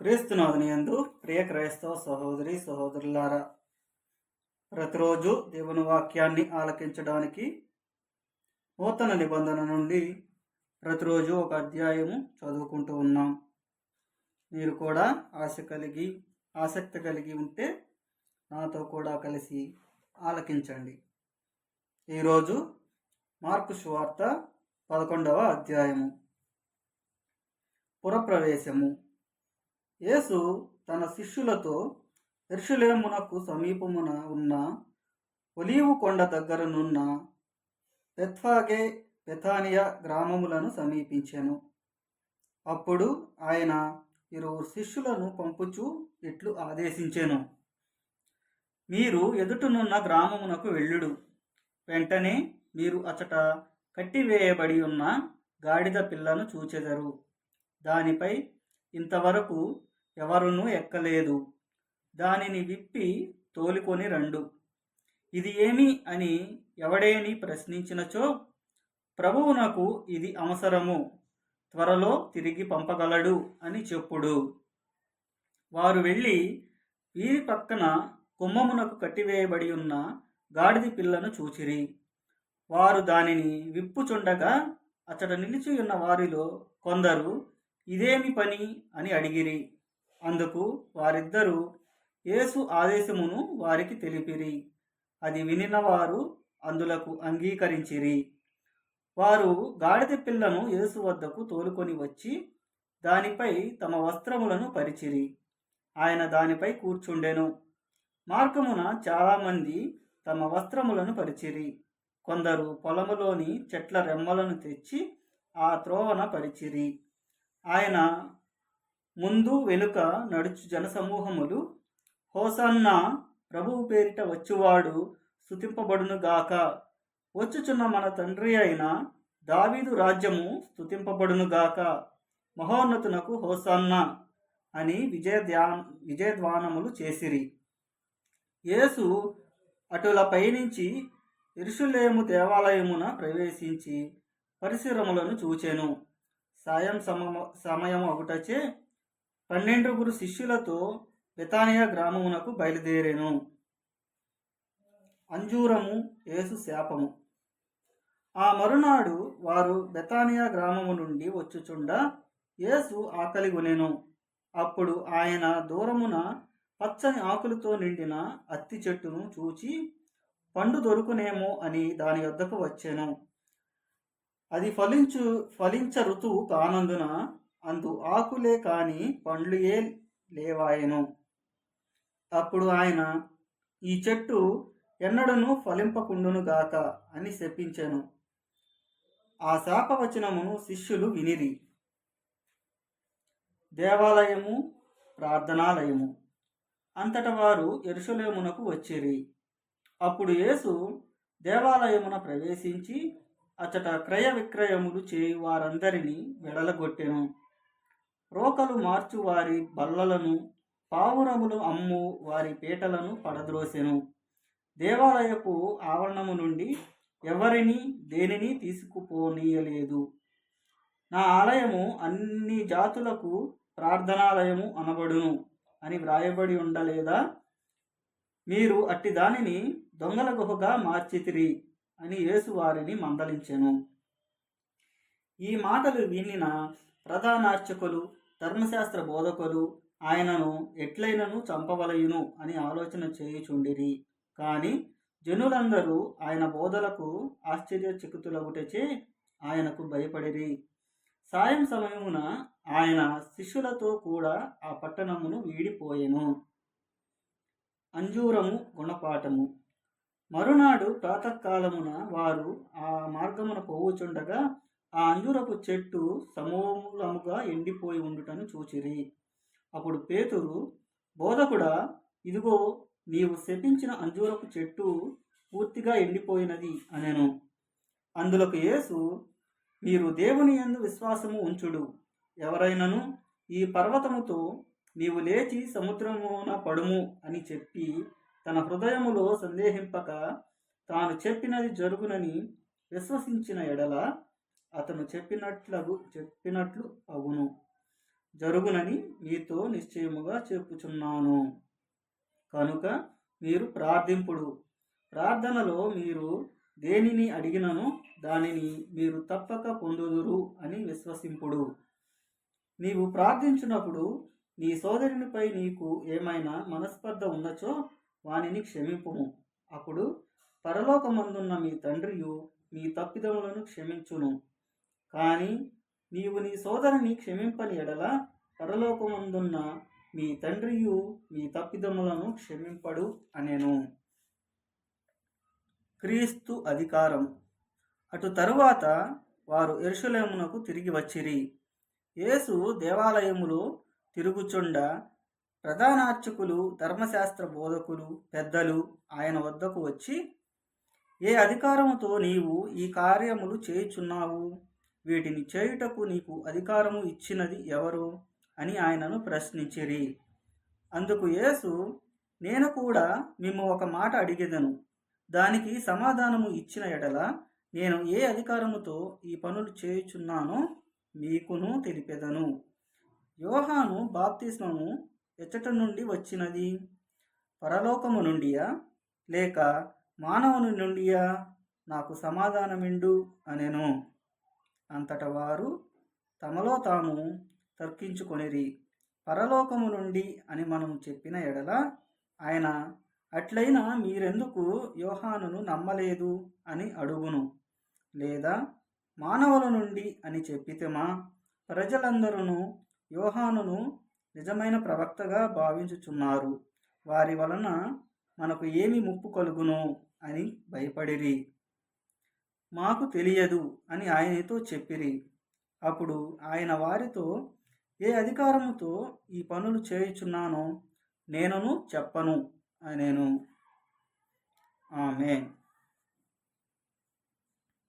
క్రీస్తునాథుని ప్రియ క్రైస్తవ సహోదరి సహోదరులారా ప్రతిరోజు దేవుని వాక్యాన్ని ఆలకించడానికి నూతన నిబంధన నుండి ప్రతిరోజు ఒక అధ్యాయము చదువుకుంటూ ఉన్నాం. మీరు కూడా ఆశ కలిగి ఆసక్తి కలిగి ఉంటే నాతో కూడా కలిసి ఆలకించండి. ఈరోజు మార్కు సువార్త పదకొండవ అధ్యాయము. పురప్రవేశము. యేసు తన శిష్యులతో ఎర్షులేమునకు సమీపమున ఉన్న ఒలీవు కొండ దగ్గరనున్న పెత్వాగే పెథానియా గ్రామములను సమీపించాను. అప్పుడు ఆయన ఇరువురు శిష్యులను పంపుచు ఇట్లు ఆదేశించెను. మీరు ఎదుటనున్న గ్రామమునకు వెళ్ళుడు. వెంటనే మీరు అచట కట్టివేయబడి ఉన్న గాడిద పిల్లను చూచెదరు. దానిపై ఇంతవరకు ఎవరునూ ఎక్కలేదు. దానిని విప్పి తోలుకొని రండు. ఇది ఏమి అని ఎవడేని ప్రశ్నించినచో ప్రభువునకు ఇది అవసరము. త్వరలో తిరిగి పంపగలడు అని చెప్పుడు. వారు వెళ్ళి వీరి పక్కన కుమ్మమునకు కట్టివేయబడి ఉన్న గాడిది పిల్లను చూచిరి. వారు దానిని విప్పుచుండగా అతడు నిలిచి ఉన్న వారిలో కొందరు ఇదేమి పని? అని అడిగిరి. అందుకు వారిద్దరూ యేసు ఆదేశమును వారికి తెలిపిరి. అది వినిన వారు అందులకు అంగీకరించిరి. వారు గాడిద పిల్లను యేసు వద్దకు తోలుకొని వచ్చి దానిపై తమ వస్త్రములను పరిచిరి. ఆయన దానిపై కూర్చుండెను. మార్గమున చాలామంది తమ వస్త్రములను పరిచిరి. కొందరు పొలములోని చెట్ల రెమ్మలను తెచ్చి ఆ త్రోవన పరిచిరి. ఆయన ముందు వెనుక నడుచు జనసమూహములు. హోసన్న ప్రభువు పేరిట వచ్చువాడు స్థుతింపబడునుగాక వచ్చుచున్న మన తండ్రి అయిన దావీదు రాజ్యము స్థుతింపబడునుగాక మహోన్నతునకు హోసన్న అని విజయధ్యా విజయధ్వానములు చేసిరి. యేసు అటుల పయనించి ఇరుషులేము దేవాలయమున ప్రవేశించి పరిశ్రమలను చూచెను. సాయం సమ సమయం ఒకటచే పన్నెండుగురు శిష్యులతో బెతానియా గ్రామమునకు బయలుదేరేను. అంజూరము యేసు శాపము. ఆ మరునాడు వారు బెతానియా గ్రామము నుండి వచ్చుచుండా యేసు ఆకలి కొనెను. అప్పుడు ఆయన దూరమున పచ్చని ఆకులతో నిండిన అత్తి చెట్టును చూచి పండు దొరుకునేమో అని దాని వద్దకు వచ్చాను. అది ఫలించు ఫలించ ఋతువు కానందున అందు ఆకులే కాని పండ్లు ఏ లేవాయను. అప్పుడు ఆయన ఈ చెట్టు ఎన్నడను ఫలింపకుండును గాక అని శపించెను. ఆ శాపవచనమును శిష్యులు వినిరి. దేవాలయము ప్రార్థనాలయము. అంతట వారు ఎరుషలేమునకు వచ్చిరి. అప్పుడు యేసు దేవాలయమున ప్రవేశించి అచట క్రయ విక్రయములు చేయు వారందరినీ వెడలగొట్టెను. రోకలు మార్చు వారి బల్లలను పావురములు అమ్ము వారి పీటలను పడద్రోసెను. దేవాలయపు ఆవరణము నుండి ఎవరిని దేనిని తీసుకుపోనీయలేదు. నా ఆలయము అన్ని జాతులకు ప్రార్థనాలయము అనబడును అని వ్రాయబడి ఉండలేదా? మీరు అట్టి దానిని దొంగల గుహగా మార్చితిరి అని యేసు వారిని మందలించెను. ఈ మాటలు వినిన ప్రధానార్చకులు ధర్మశాస్త్ర బోధకులు ఆయనను ఎట్లయినను చంపవలయును అని ఆలోచన చేయుచుండిరి. కానీ జనులందరూ ఆయన బోధలకు ఆశ్చర్యచకితులగుటచే ఆయనకు భయపడిరి. సాయం సమయమున ఆయన శిష్యులతో కూడా ఆ పట్టణమును వీడిపోయెను. అంజూరము గుణపాఠము. మరునాడు ప్రాతకాలమున వారు ఆ మార్గమున పోవుచుండగా ఆ అంజూరపు చెట్టు సమూలముగా ఎండిపోయి ఉండుటను చూచిరి. అప్పుడు పేతురు బోధకుడా ఇదిగో నీవు శపించిన అంజూరపు చెట్టు పూర్తిగా ఎండిపోయినది అనెను. అందులోకి యేసు మీరు దేవుని యందు విశ్వాసము ఉంచుడు. ఎవరైనను ఈ పర్వతముతో నీవు లేచి సముద్రమున పడుము అని చెప్పి తన హృదయములో సందేహింపక తాను చెప్పినది జరుగునని విశ్వసించిన ఎడల అతను చెప్పినట్లు చెప్పినట్లు అవును. జరుగునని మీతో నిశ్చయముగా చెప్పుచున్నాను. కనుక మీరు ప్రార్థింపుడు. ప్రార్థనలో మీరు దేనిని అడిగినను దానిని మీరు తప్పక పొందుదురు అని విశ్వసింపుడు. నీవు ప్రార్థించినప్పుడు నీ సోదరునిపై నీకు ఏమైనా మనస్పర్ధ ఉన్నచో వానిని క్షమింపుము. అప్పుడు పరలోకమందున్న మీ తండ్రియు మీ తప్పిదములను క్షమించును. కానీ నీవు నీ సోదరుని క్షమింపని ఎడల పరలోకమందున్న మీ తండ్రియు మీ తప్పిదములను క్షమింపడు అనేను. క్రీస్తు అధికారం. అటు తరువాత వారు ఎరుషులేమునకు తిరిగి వచ్చిరి. యేసు దేవాలయములో తిరుగుచుండ ప్రధానార్చకులు ధర్మశాస్త్ర బోధకులు పెద్దలు ఆయన వద్దకు వచ్చి ఏ అధికారముతో నీవు ఈ కార్యములు చేయుచున్నావు? వీటిని చేయుటకు నీకు అధికారము ఇచ్చినది ఎవరు? అని ఆయనను ప్రశ్నించిరి. అందుకు యేసు నేను కూడా మేము ఒక మాట అడిగేదను. దానికి సమాధానము ఇచ్చిన ఎడల నేను ఏ అధికారముతో ఈ పనులు చేయుచున్నానో మీకును తెలిపెదను. యోహాను బాప్తిస్మము ఎచ్చట నుండి వచ్చినది? పరలోకము నుండియా? లేక మానవుని నుండియా? నాకు సమాధానమిండు అనెను. అంతట వారు తమలో తాము తర్కించుకొనిరి. పరలోకము నుండి అని మనం చెప్పిన ఎడల ఆయన అట్లయినా మీరెందుకు యోహానును నమ్మలేదు? అని అడుగును. లేదా మానవుల నుండి? అని చెప్పితేమా ప్రజలందరూ యోహానును నిజమైన ప్రవక్తగా భావించుచున్నారు. వారి వలన మనకు ఏమి ముప్పు కలుగును అని భయపడిరి. మాకు తెలియదు అని ఆయనతో చెప్పిరి. అప్పుడు ఆయన వారితో ఏ అధికారముతో ఈ పనులు చేయుచున్నానో నేనును చెప్పను అనేను. ఆమె